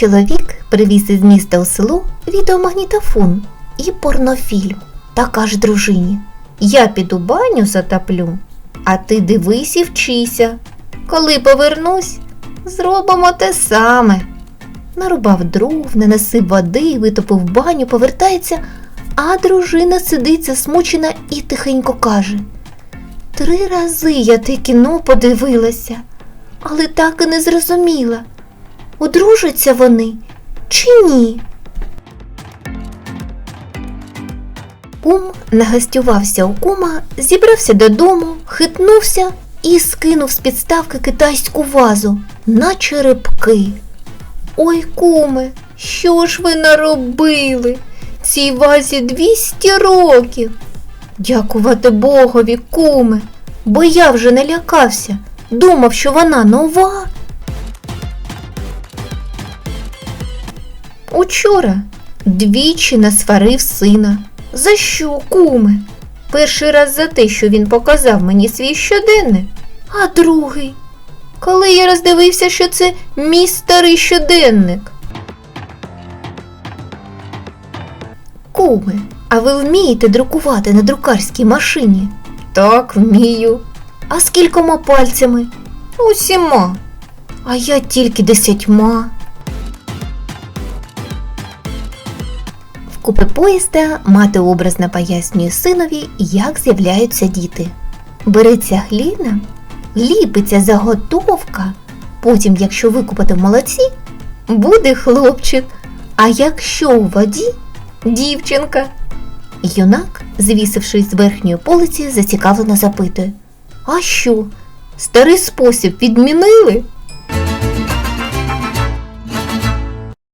Чоловік привіз із міста у село відеомагнітофон і порнофільм та каже дружині: Я піду баню затоплю, а ти дивись і вчися. Коли повернусь, зробимо те саме. Нарубав дров, нанесив води, витопив баню, повертається, а дружина сидить засмучена і тихенько каже: Три рази я те кіно подивилася, але так і не зрозуміла, одружаться вони чи ні. Кум нагостювався у кума, зібрався додому, хитнувся і скинув з підставки китайську вазу на черепки. Ой, куме, що ж ви наробили? Цій вазі 200 років. Дякувати Богові, куме, бо я вже не лякався, думав, що вона нова. Учора двічі насварив сина. За що, куме? Перший раз за те, що він показав мені свій щоденник, а другий, коли я роздивився, що це мій старий щоденник. Куме, а ви вмієте друкувати на друкарській машині? Так, вмію. А скількома пальцями? Усіма. А я тільки десятьма. В купе поїзда мати образно пояснює синові, як з'являються діти. Береться гліна, ліпиться заготовка, потім, якщо викупати в молоці, буде хлопчик, а якщо у воді дівчинка. Юнак, звісившись з верхньої полиці, зацікавлено запитує: А що, старий спосіб відмінили?